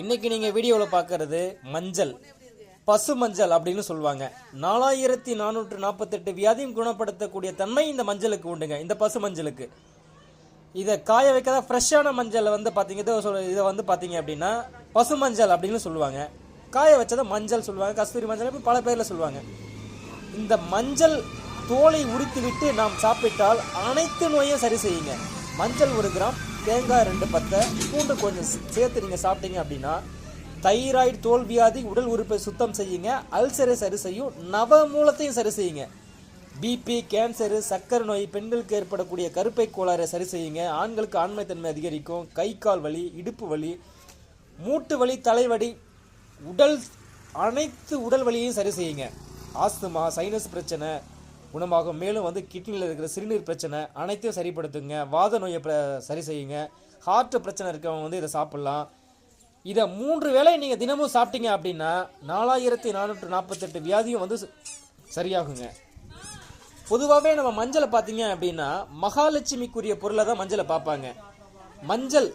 இன்னைக்கு நீங்கள் வீடியோவில் பார்க்குறது மஞ்சள். பசு மஞ்சள் அப்படின்னு சொல்லுவாங்க. நாலாயிரத்தி நானூற்று நாற்பத்தெட்டு வியாதியும் குணப்படுத்தக்கூடிய தன்மை இந்த மஞ்சளுக்கு உண்டுங்க. இந்த பசு மஞ்சளுக்கு. இதை காய வைக்காத ஃப்ரெஷ்ஷான மஞ்சளை வந்து பார்த்தீங்க இதை சொல் இதை வந்து பார்த்தீங்க அப்படின்னா பசு மஞ்சள் அப்படின்னு சொல்லுவாங்க. காய வச்சதை மஞ்சள் சொல்லுவாங்க. கஸ்தூரி மஞ்சள் பல பேரில் சொல்லுவாங்க. இந்த மஞ்சள் தோலை உரித்து விட்டு நாம் சாப்பிட்டால் அனைத்து நோயும் சரி செய்யுங்க. மஞ்சள் ஒரு கிராம் தேங்காய் ரெண்டு பத்தை பூண்டு கொஞ்சம் சேர்த்து நீங்கள் சாப்பிட்டீங்க அப்படின்னா தைராய்டு தோல் வியாதி உடல் உறுப்பை சுத்தம் செய்யுங்க. அல்சரை சரி செய்யும். நவமூலத்தையும் சரி செய்யுங்க. பிபி கேன்சரு சர்க்கரை நோய் பெண்களுக்கு ஏற்படக்கூடிய கருப்பை கோளாறை சரி செய்யுங்க. ஆண்களுக்கு ஆண்மைத்தன்மை அதிகரிக்கும். கை கால் வலி இடுப்பு வலி மூட்டு வலி தலைவலி உடல் அனைத்து உடல் வலியையும் சரி செய்யுங்க. ஆஸ்துமா சைனஸ் பிரச்சனை குணமாகும். மேலும் வந்து கிட்னியில் இருக்கிற சிறுநீர் பிரச்சனை அனைத்தையும் சரிப்படுத்துங்க. வாத நோயை சரி செய்யுங்க. ஹார்ட் பிரச்சனை இருக்கவங்க வந்து இதை சாப்பிட்லாம். இதை மூன்று வேளை நீங்கள் தினமும் சாப்பிட்டீங்க அப்படின்னா நாலாயிரத்தி நானூற்று நாற்பத்தெட்டு வியாதியும் வந்து ச- சரியாகுங்க. பொதுவாகவே நம்ம மஞ்சளை பார்த்தீங்க அப்படின்னா மகாலட்சுமிக்குரிய பொருளை தான் மஞ்சளை பார்ப்பாங்க. மஞ்சள்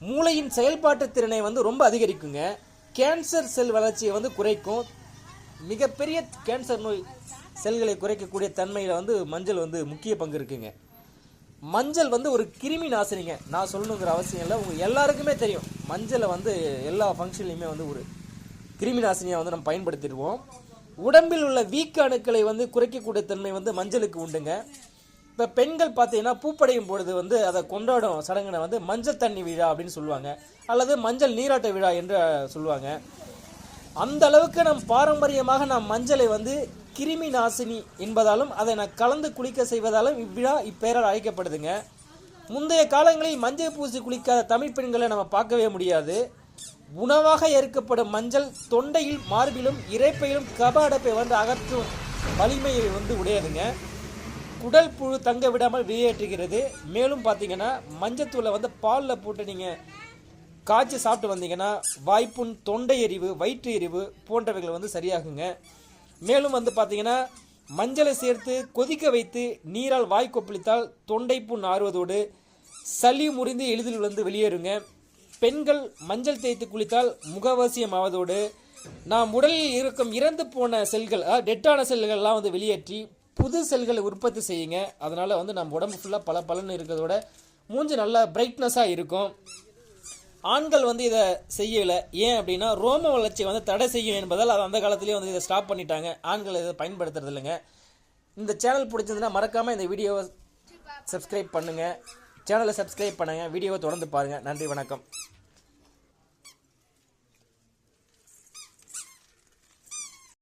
மூளையின் செயல்பாட்டு திறனை வந்து ரொம்ப அதிகரிக்குங்க. கேன்சர் செல் வளர்ச்சியை வந்து குறைக்கும். மிகப்பெரிய கேன்சர் நோய் செல்களை குறைக்கக்கூடிய தன்மையில் வந்து மஞ்சள் வந்து முக்கிய பங்கு இருக்குங்க. மஞ்சள் வந்து ஒரு கிருமி நாசினிங்க. நான் சொல்லணுங்கிற அவசியம் இல்லை. உங்கள் எல்லாருக்குமே தெரியும். மஞ்சளை வந்து எல்லா ஃபங்க்ஷன்லையுமே வந்து ஒரு கிருமி நாசினியாக வந்து நம்ம பயன்படுத்திடுவோம். உடம்பில் உள்ள வீக்க அணுக்களை வந்து குறைக்கக்கூடிய தன்மை வந்து மஞ்சளுக்கு உண்டுங்க. இப்போ பெண்கள் பார்த்தீங்கன்னா பூப்படையும் பொழுது வந்து அதை கொண்டாடும் சடங்கினை வந்து மஞ்சள் தண்ணி விழா அப்படின்னு சொல்லுவாங்க. அல்லது மஞ்சள் நீராட்ட விழா என்று சொல்லுவாங்க. அந்த அளவுக்கு நம் பாரம்பரியமாக நாம் மஞ்சளை வந்து கிருமி நாசினி என்பதாலும் அதை நான் கலந்து குளிக்க செய்வதாலும் இவ்விழா இப்பெயரால் அழைக்கப்படுதுங்க. முந்தைய காலங்களில் மஞ்சள் பூசி குளிக்காத தமிழ் பெண்களை நம்ம பார்க்கவே முடியாது. உணவாக ஏற்கப்படும் மஞ்சள் தொண்டையில் மார்பிலும் இறைப்பையிலும் கப அடைப்பை வந்து அகற்றும் வலிமையை வந்து உடையதுங்க. குடல் புழு தங்க விடாமல் வெளியேற்றுகிறது. மேலும் பார்த்தீங்கன்னா மஞ்சத்தூளை வந்து பாலில் போட்டு நீங்கள் காய்ச்சி சாப்பிட்டு வந்தீங்கன்னா வாய்ப்புண் தொண்டை எரிவு வயிற்று எரிவு போன்றவைகள் வந்து சரியாகுங்க. மேலும் வந்து பார்த்தீங்கன்னா மஞ்சளை சேர்த்து கொதிக்க வைத்து நீரால் வாய் கொப்பளித்தால் தொண்டை புண் ஆறுவதோடு சளி முறிந்து எளிதில் வந்து வெளியேறுங்க. பெண்கள் மஞ்சள் தேய்த்து குளித்தால் முகவசியம் ஆவதோடு நாம் உடலில் இருக்கும் இறந்து போன செல்கள் அதாவது டெட்டான செல்கள்லாம் வந்து வெளியேற்றி புது செல்களை உற்பத்தி செய்யுங்க. அதனால் வந்து நம்ம உடம்பு ஃபுல்லாக பல பலன் இருக்கிறதோட மூஞ்சி நல்லா பிரைட்னஸாக இருக்கும். ஆண்கள் வந்து இதை செய்யலை. ஏன் அப்படின்னா ரோம வளர்ச்சியை வந்து தடை செய்யும் என்பதால் அது அந்த காலத்திலேயே வந்து இதை ஸ்டாப் பண்ணிட்டாங்க. ஆண்கள் இதை பயன்படுத்துறது இல்லைங்க. இந்த சேனல் பிடிச்சிருந்ததுன்னா மறக்காமல் இந்த வீடியோவை சப்ஸ்கிரைப் பண்ணுங்கள் சேனலை சப்ஸ்கிரைப் பண்ணுங்கள் வீடியோவை தொடர்ந்து பாருங்கள் நன்றி வணக்கம்.